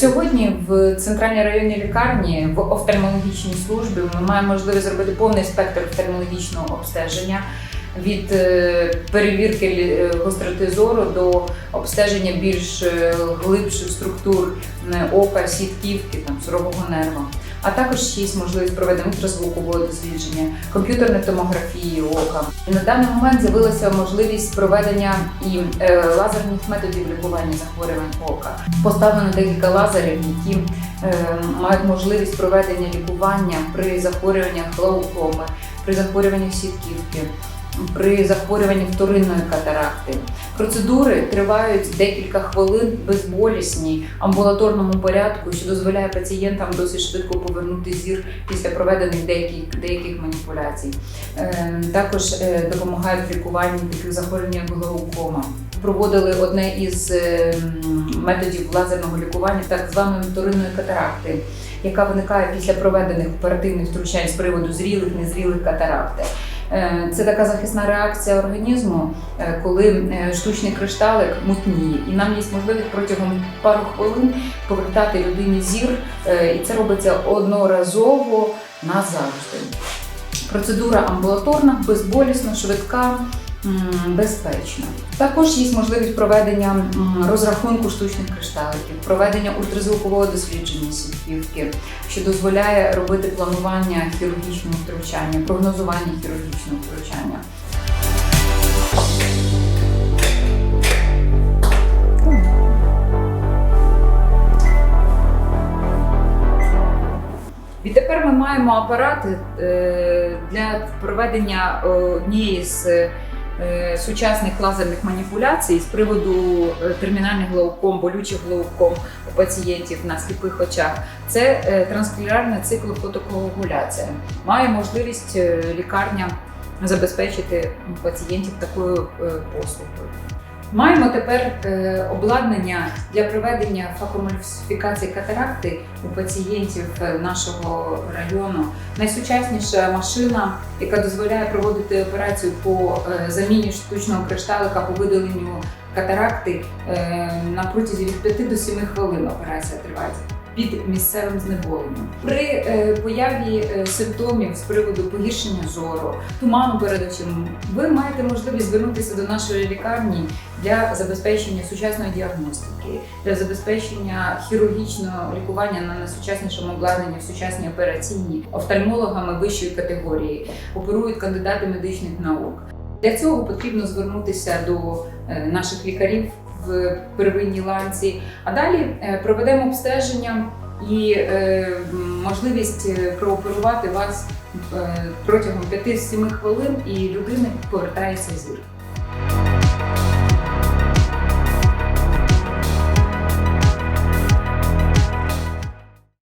Сьогодні в центральній районній лікарні в офтальмологічній службі ми маємо можливість зробити повний спектр офтальмологічного обстеження від е, перевірки е, гостроти зору до обстеження більш е, глибших структур ока, сітківки, там сурового нерва. А також є можливість проведення ультразвукового дослідження, комп'ютерної томографії ока. На даний момент з'явилася можливість проведення і е, лазерних методів лікування захворювань ока. Поставлено декілька лазерів, які е, мають можливість проведення лікування при захворюваннях глаукоми, при захворюваннях сітківки, при захворюванні вторинної катаракти. Процедури тривають декілька хвилин безболісні, амбулаторному порядку, що дозволяє пацієнтам досить швидко повернути зір після проведених деяких, деяких маніпуляцій. Е, Також е, допомагають в лікуванні таких захворювань, як глаукома. Проводили одне із е, методів лазерного лікування, так званої вторинної катаракти, яка виникає після проведених оперативних втручань з приводу зрілих, незрілих катаракти. Е, Це така захисна реакція організму, е, коли е, штучний кришталик мутніє, і нам є можливість протягом пару хвилин повертати людині зір, і це робиться одноразово назавжди. Процедура амбулаторна, безболісна, швидка, м, безпечна. Також є можливість проведення розрахунку штучних кришталиків, проведення ультразвукового дослідження сітківки, що дозволяє робити планування хірургічного втручання, прогнозування хірургічного втручання. Відтепер ми маємо апарати е, для проведення е, однієї з сучасних лазерних маніпуляцій з приводу е, термінальних глауком, болючих глауком у пацієнтів на сліпих очах. Це е, транскулярна циклофотокоагуляція. Має можливість е, лікарня забезпечити пацієнтів такою е, послугою. Маємо тепер е, обладнання для проведення факомульсифікації катаракти у пацієнтів е, нашого району. Найсучасніша машина, яка дозволяє проводити операцію по е, заміні штучного кришталика по видаленню катаракти на протязі від 5 до 7 хвилин операція триває. Під місцевим знеболенням при е, появі е, симптомів з приводу погіршення зору, туману перед очима, ви маєте можливість звернутися до нашої лікарні для забезпечення сучасної діагностики, для забезпечення хірургічного лікування на найсучаснішому обладнанні в сучасній операційній офтальмологами вищої категорії, оперують кандидати медичних наук. Для цього потрібно звернутися до е, наших лікарів в первинній ланці, а далі е, проведемо обстеження і е, можливість е, прооперувати вас протягом 5-7 хвилин, і людина повертається зір.